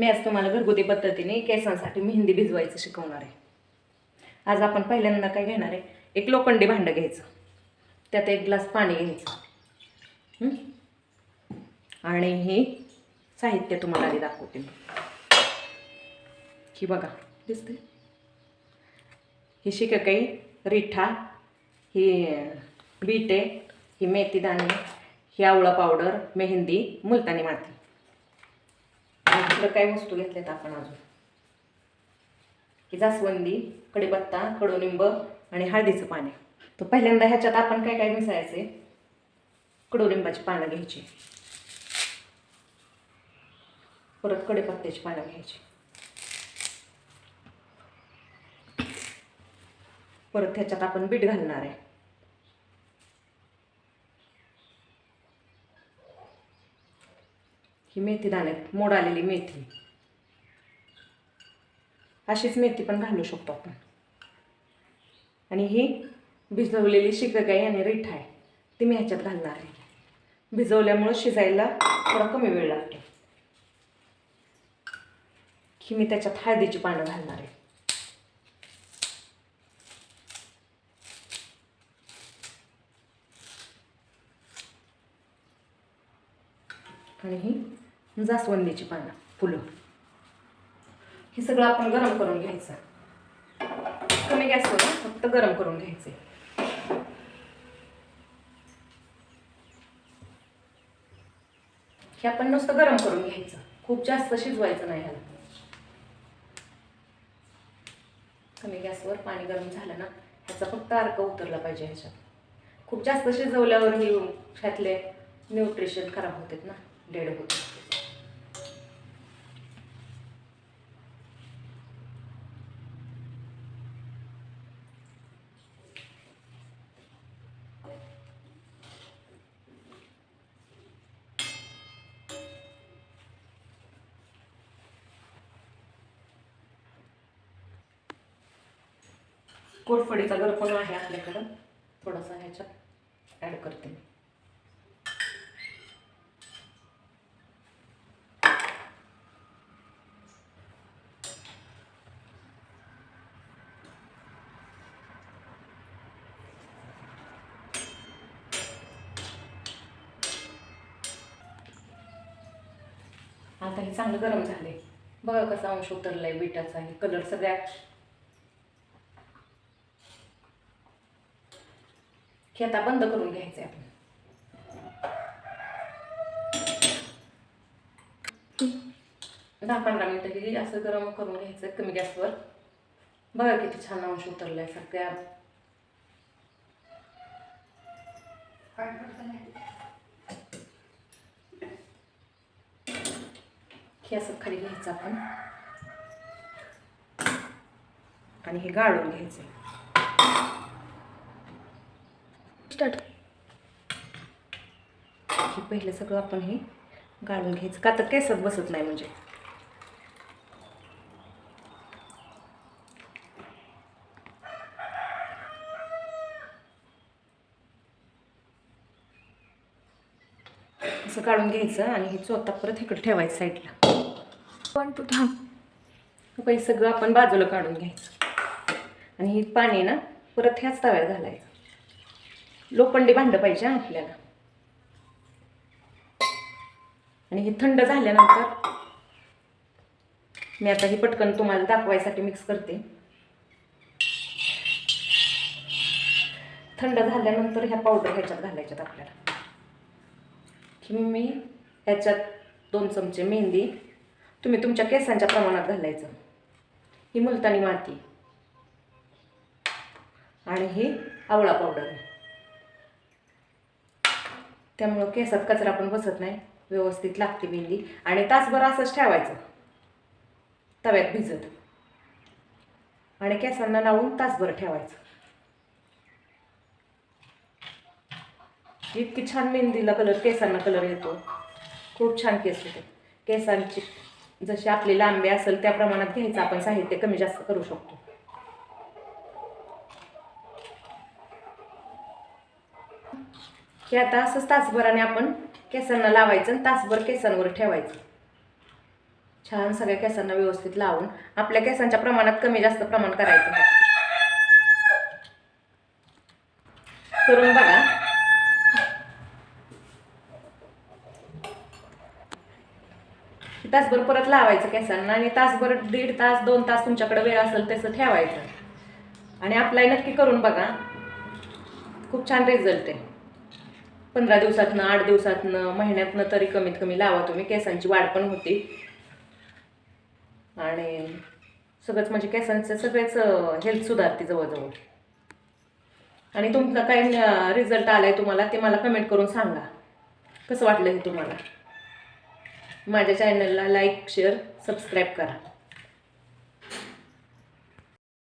मी आज तुम्हाला घरगुती पद्धतीने केसांसाठी मेहंदी भिजवायचं शिकवणार आहे. आज आपण पहिल्यांदा काय घेणार आहे? एक लोखंडी भांडं घ्यायचं. त्यात एक ग्लास पाणी घ्यायचं. आणि हे साहित्य तुम्हाला आधी दाखवते मी. ही बघा दिसते ही शिककाई रिठा ही बीटे ही मेथी दाणे ही आवळा पावडर मेहंदी मुलतानी माती. आणि काय वस्तू घेतल्यात आपण अजून? की जास्वंदी कढीपत्ता कडुनिंब आणि हळदीचं पाणी. तर पहिल्यांदा ह्याच्यात आपण काय काय मिसळायचे कडुलिंबाची पानं घ्यायची. परत कढीपत्त्याची पानं घ्यायची. परत ह्याच्यात आपण बीट घालणार आहे. ही मेथी दाण्यात मोड आलेली मेथी. अशीच मेथी पण घालू शकतो आपण. आणि ही भिजवलेली शिकगाई आणि रिठा आहे ती मी ह्याच्यात घालणार आहे. भिजवल्यामुळं शिजायला थोडा कमी वेळ लागतो. ही मी त्याच्यात हळदीची पानं घालणार आहे. आणि ही जास्वंदीची पानं फुलं. हे सगळं आपण गरम करून घ्यायचं. कमी गॅसवर फक्त गरम करून घ्यायचे. हे आपण नुसतं गरम करून घ्यायचं. खूप जास्त शिजवायचं नाही ह्याला. कमी गॅसवर पाणी गरम झालं ना ह्याचा फक्त अर्क उतरला पाहिजे ह्याच्यात. खूप जास्त शिजवल्यावर ही ह्यातले न्यूट्रिशन खराब होतात ना. डेड होते कोरफडीचा गरपण आहे आपल्याकडं. थोडासा ह्याच्यात ॲड करते आता हे चांगलं गरम झाले बघा कसा अंश उतरलाय बिटाचा हे कलर सगळ्या. हे आता बंद करून घ्यायचंय आपण. दहा पंधरा मिनटं हे असं गरम करून घ्यायचं कमी गॅसवर. बघा किती छान अंश उतरलाय सगळ्या. हे असं खाली घ्यायचं आपण. आणि हे गाळून घ्यायचं. स्टार्ट हे पहिलं सगळं आपण हे गाळून घ्यायचं. का तर केसात बसत नाही म्हणजे. असं काढून घ्यायचं आणि हे चोथा परत इकडे ठेवायचं साईडला. पण तू थांब हे सगळं आपण बाजूला काढून घ्यायचं. आणि हे पाणी ना परत ह्याच तव्यात घालायचं. लोखंडी भांडं पाहिजे आपल्याला. आणि हे थंड झाल्यानंतर मी आता हे पटकन तुम्हाला दाखवायसाठी मिक्स करते. थंड झाल्यानंतर ह्या पावडर ह्याच्यात घालायच्यात आपल्याला. की मी ह्याच्यात दोन चमचे मेहंदी तुम्ही तुमच्या केसांच्या प्रमाणात घालायचं. ही मुलतानी माती. आणि ही आवळा पावडर त्यामुळं केसात कचरा पण बसत नाही. व्यवस्थित लागते बिंदी आणि तासभर असंच ठेवायचं. तव्यात भिजत. आणि केसांना लावून तासभर ठेवायचं. इतकी छान मेहंदीला कलर केसांना कलर येतो. खूप छान केस होते. केसांची जशी आपली लांबी असेल त्या प्रमाणात घ्यायचं आपण साहित्य कमी जास्त करू शकतो. हे आता असंच तासभराने आपण केसांना लावायचं आणि तासभर केसांवर ठेवायचं. छान सगळ्या केसांना व्यवस्थित लावून आपल्या केसांच्या प्रमाणात कमी जास्त प्रमाण करायचं. करून बघा. तासभर परत लावायचं केसांना आणि तासभर दीड तास दोन तास तुमच्याकडे वेळ असेल तसं ठेवायचं. आणि अप्लाय नक्की करून बघा. खूप छान रिझल्ट आहे. पंधरा दिवसातनं आठ दिवसातनं महिन्यातनं तरी कमीत कमी लावा तुम्ही. केसांची वाढ पण होती. आणि सगळंच म्हणजे केसांचं सगळेच हेल्थ सुधारते जवळजवळ. आणि तुमचा काय रिझल्ट आहे तुम्हाला ते मला कमेंट करून सांगा. कसं वाटलं हे तुम्हाला? माझ्या चॅनलला लाईक शेअर सबस्क्राईब करा.